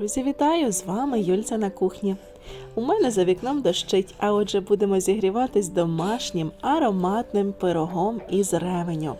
Друзі, вітаю! З вами Юльця на кухні. У мене за вікном дощить, а отже будемо зігріватись домашнім ароматним пирогом із ревеню.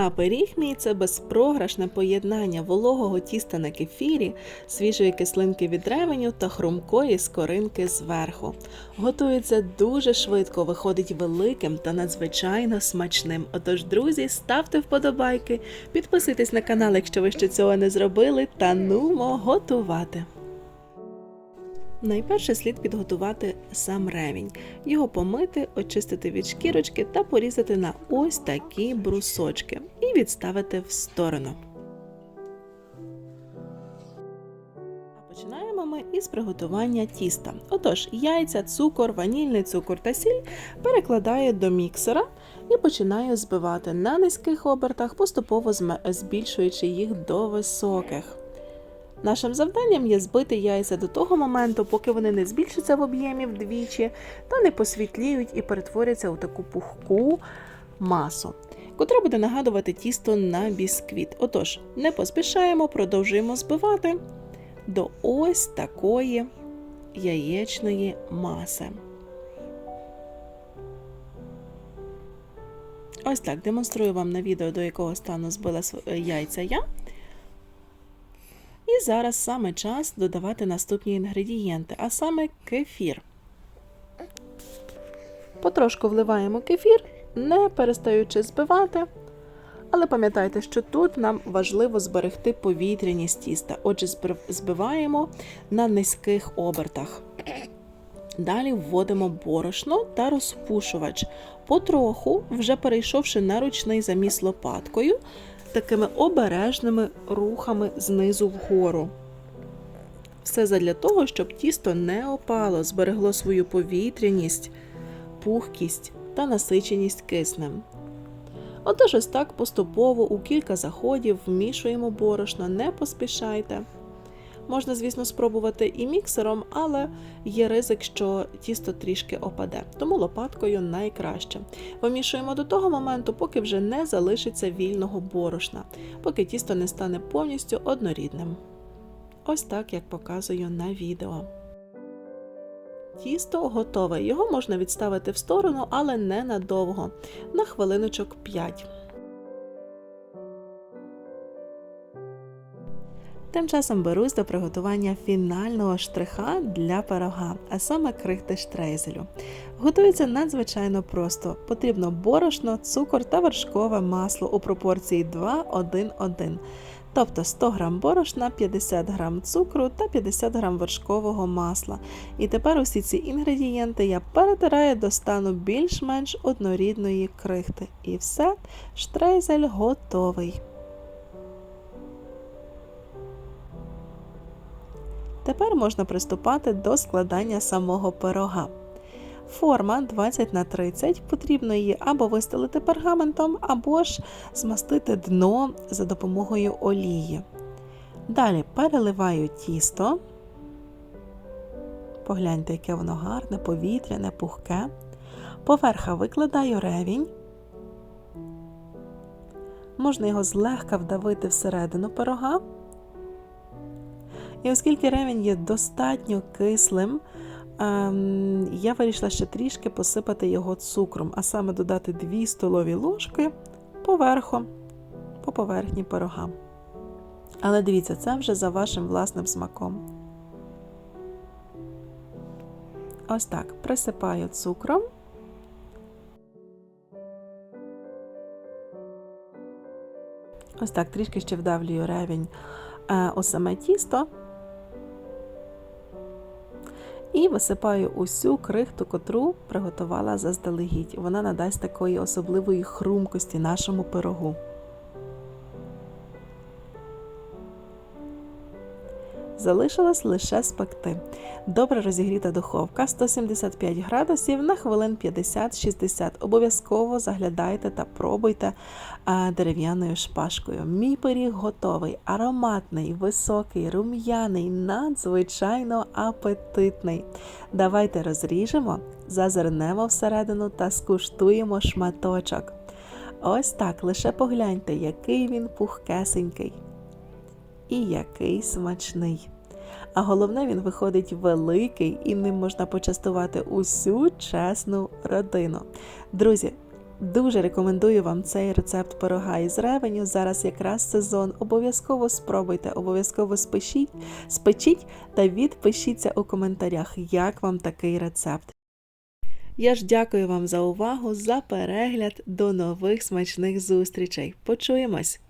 А пиріг мій це безпрограшне поєднання вологого тіста на кефірі, свіжої кислинки від ревеню та хрумкої скоринки зверху. Готується дуже швидко, виходить великим та надзвичайно смачним. Отож, друзі, ставте вподобайки, підписуйтесь на канал, якщо ви ще цього не зробили, та нумо готувати. Найперше слід підготувати сам ревінь, його помити, очистити від шкірочки та порізати на ось такі брусочки і відставити в сторону. Починаємо ми із приготування тіста. Отож, яйця, цукор, ванільний цукор та сіль перекладаю до міксера і починаю збивати на низьких обертах, поступово збільшуючи їх до високих. Нашим завданням є збити яйця до того моменту, поки вони не збільшаться в об'ємі вдвічі та не посвітліють і перетворяться у таку пухку масу, котра буде нагадувати тісто на бісквіт. Отож, не поспішаємо, продовжуємо збивати до ось такої яєчної маси. Ось так демонструю вам на відео, до якого стану збила яйця я. І зараз саме час додавати наступні інгредієнти, а саме кефір. Потрошку вливаємо кефір, не перестаючи збивати. Але пам'ятайте, що тут нам важливо зберегти повітряність тіста. Отже, збиваємо на низьких обертах. Далі вводимо борошно та розпушувач. Потроху, вже перейшовши на ручний заміс лопаткою, такими обережними рухами знизу вгору. Все задля того, щоб тісто не опало, зберегло свою повітряність, пухкість та насиченість киснем. Отож, ось так поступово у кілька заходів вмішуємо борошно, не поспішайте. Можна, звісно, спробувати і міксером, але є ризик, що тісто трішки опаде, тому лопаткою найкраще. Вимішуємо до того моменту, поки вже не залишиться вільного борошна, поки тісто не стане повністю однорідним. Ось так, як показую на відео. Тісто готове. Його можна відставити в сторону, але не надовго, на хвилиночок 5. Тим часом берусь до приготування фінального штриха для пирога, а саме крихти штрейзелю. Готується надзвичайно просто. Потрібно борошно, цукор та вершкове масло у пропорції 2-1-1. Тобто 100 г борошна, 50 г цукру та 50 г вершкового масла. І тепер усі ці інгредієнти я перетираю до стану більш-менш однорідної крихти. І все, штрейзель готовий. Тепер можна приступати до складання самого пирога. Форма 20 на 30 потрібно її або вистелити пергаментом, або ж змастити дно за допомогою олії. Далі переливаю тісто. Погляньте, яке воно гарне, повітряне, пухке. Поверха викладаю ревінь. Можна його злегка вдавити всередину пирога. І оскільки ревень є достатньо кислим, ем, я вирішила ще трішки посипати його цукром, а саме додати 2 столові ложки поверху, по поверхні пирога. Але дивіться, це вже за вашим власним смаком. Ось так присипаю цукром. Ось так трішки ще вдавлюю ревень е, у саме тісто. І висипаю усю крихту, котру приготувала заздалегідь. Вона надасть такої особливої хрумкості нашому пирогу. Залишилось лише спекти. Добре розігріта духовка 175 градусів на хвилин 50-60. Обов'язково заглядайте та пробуйте дерев'яною шпажкою. Мій пиріг готовий, ароматний, високий, рум'яний, надзвичайно апетитний. Давайте розріжемо, зазирнемо всередину та скуштуємо шматочок. Ось так, лише погляньте, який він пухкесенький. І який смачний. А головне, він виходить великий і ним можна почастувати усю чесну родину. Друзі, дуже рекомендую вам цей рецепт пирога із ревеню. Зараз якраз сезон. Обов'язково спробуйте, обов'язково спечіть, спечіть та відпишіться у коментарях, як вам такий рецепт. Я ж дякую вам за увагу, за перегляд. До нових смачних зустрічей. Почуємось!